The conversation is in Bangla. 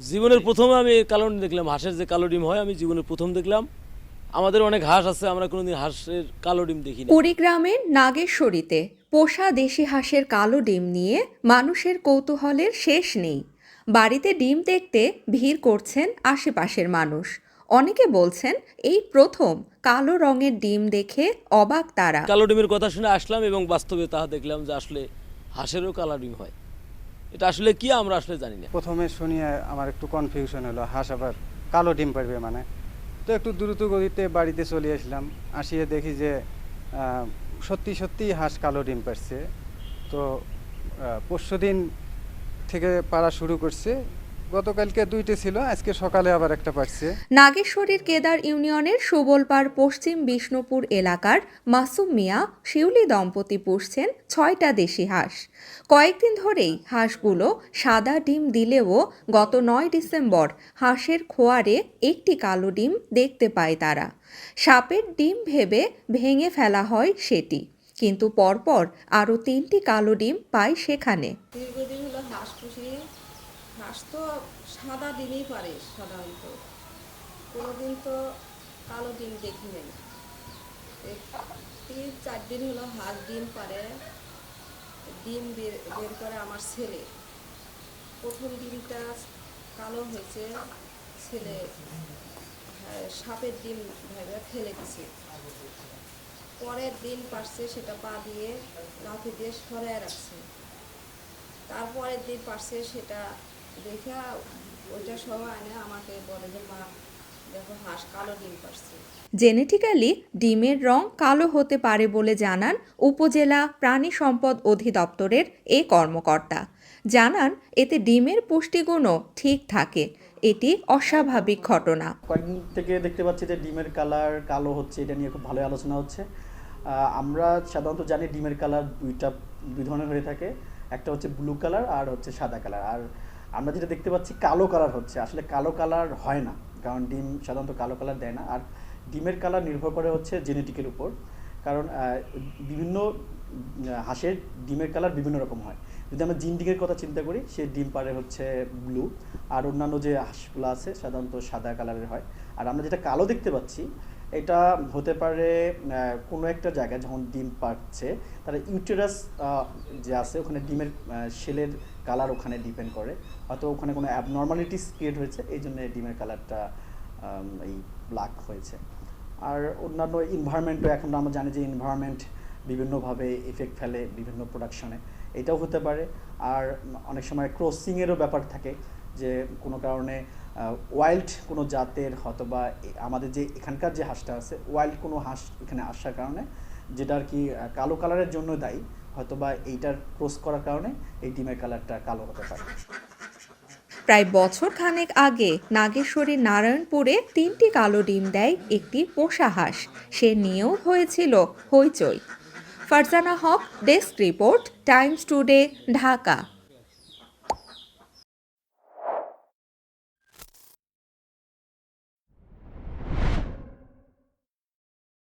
জীবনের প্রথম আমি এই কালো ডিম দেখলাম হাঁসের যে কালো ডিম হয় আমি জীবনের প্রথম দেখলাম। আমাদের অনেক হাঁস আছে আমরা কোনোদিন হাঁসের কালো ডিম দেখিনি। কুড়িগ্রামের নাগেশ্বরীতে পোষা দেশি হাঁসের কালো ডিম নিয়ে মানুষের কৌতূহলের শেষ নেই। বাড়িতে ডিম দেখতে ভিড় করছেন আশেপাশের মানুষ। অনেকে বলছেন এই প্রথম কালো রঙের ডিম দেখে অবাক তারা। কালো ডিমের কথা শুনে আসলাম এবং বাস্তবে তাহা দেখলাম যে আসলে হাঁসেরও কালো ডিম হয়। এটা আসলে কি আমরা আসলে জানি না। প্রথমে শুনিয়ে আমার একটু কনফিউশন হলো, হাঁস আবার কালো ডিম পারবে মানে। তো একটু দ্রুত গতিতে বাড়িতে চলে আসলাম, আসিয়ে দেখি যে সত্যি সত্যি হাঁস কালো ডিম পারছে। তো পরশু দিন থেকে পাড়া শুরু করছে গতকালকে দুইটা ছিল আজকে সকালে আবার একটা পারছে। নাগেশ্বরীর কেদার ইউনিয়নের সুবলপাড় পশ্চিম বিষ্ণুপুর এলাকার মাসুম মিয়া শিউলি দম্পতি পুষছেন ছয়টা দেশি হাঁস। কয়েকদিন ধরেই হাঁসগুলো সাদা ডিম দিলেও গত নয় ডিসেম্বর হাঁসের খোয়ারে একটি কালো ডিম দেখতে পায় তারা। সাপের ডিম ভেবে ভেঙে ফেলা হয় সেটি কিন্তু পরপর আরও তিনটি কালো ডিম পায় সেখানে। দীর্ঘদিন হলো হাঁস পুষি হাঁস তো সাদা দিনই পারে সাধারণত। কোনোদিন তো কালো ডিম দেখি নেই তিন চার দিন হলো হাঁস ডিম পারে ডিম বের বের করে আমার ছেলে। প্রথম ডিমটা কালো হয়েছে ছেলে হ্যাঁ, সাপের ডিম ভেবে ফেলে দিছে। পরের দিন পারছে সেটা পা দিয়ে লাঠি দিয়ে সরায় রাখছে। তারপরের দিন পারছে সেটা দেখা ওইটা আনে আমাকে বলে যে মা দেখো হাঁস কালো ডিম পারছে জেনেটিক্যালি ডিমের রং কালো হতে পারে বলে জানান উপজেলা প্রাণী সম্পদ অধিদপ্তরের এ কর্মকর্তা। জানান এতে ডিমের পুষ্টিগুণও ঠিক থাকে। এটি অস্বাভাবিক ঘটনা। কয়েকদিন থেকে দেখতে পাচ্ছি যে ডিমের কালার কালো হচ্ছে এটা নিয়ে খুব ভালো আলোচনা হচ্ছে। আমরা সাধারণত জানি ডিমের কালার দুইটা দুই ধরনের হয়ে থাকে। একটা হচ্ছে ব্লু কালার আর হচ্ছে সাদা কালার। আর আমরা যেটা দেখতে পাচ্ছি কালো কালার হচ্ছে। আসলে কালো কালার হয় না, কারণ ডিম সাধারণত কালো কালার দেয় না। আর ডিমের কালার নির্ভর করে হচ্ছে জেনেটিকের উপর। কারণ বিভিন্ন হাঁসের ডিমের কালার বিভিন্ন রকম হয়। যদি আমরা জিন ডিমের কথা চিন্তা করি, সে ডিম পারে হচ্ছে ব্লু আর অন্যান্য যে হাঁসগুলো আছে, সাধারণত সাদা কালারের হয়। আর আমরা যেটা কালো দেখতে পাচ্ছি এটা হতে পারে কোনো একটা জায়গায় যখন ডিম পাচ্ছে তারা ইউটেরাস যে আছে, ওখানে ডিমের শেলের কালার ওখানে ডিপেন্ড করে। হয়তো ওখানে কোনো অ্যাবনর্মালিটিস ক্রিয়েট হয়েছে, এই জন্য ডিমের কালারটা এই ব্ল্যাক হয়েছে। আর অন্যান্য ইনভায়রনমেন্টও এখন আমরা জানি যে ইনভায়রনমেন্ট বিভিন্নভাবে এফেক্ট ফেলে বিভিন্ন প্রোডাকশনে এটাও হতে পারে। আর অনেক সময় ক্রসিংয়েরও ব্যাপার থাকে। যে কোনো কারণে ওয়াইল্ড কোনো জাতের হয়তোবা আমাদের যে এখানকার যে হাঁসটা আছে ওয়াইল্ড কোনো হাঁস এখানে আসার কারণে, যেটা আর কি কালো কালারের জন্য দায়ী, হয়তোবা এইটার ক্রস করার কারণে এই ডিমের কালারটা কালো হতে পারে। প্রায় বছর খানেক আগে নাগেশ্বরী নারায়ণপুরে তিনটি কালো ডিম দেয় একটি পোষা হাঁস। সে নিয়েও হয়েছিল হইচই। Farzana Haque, desk report, Times Today, Dhaka.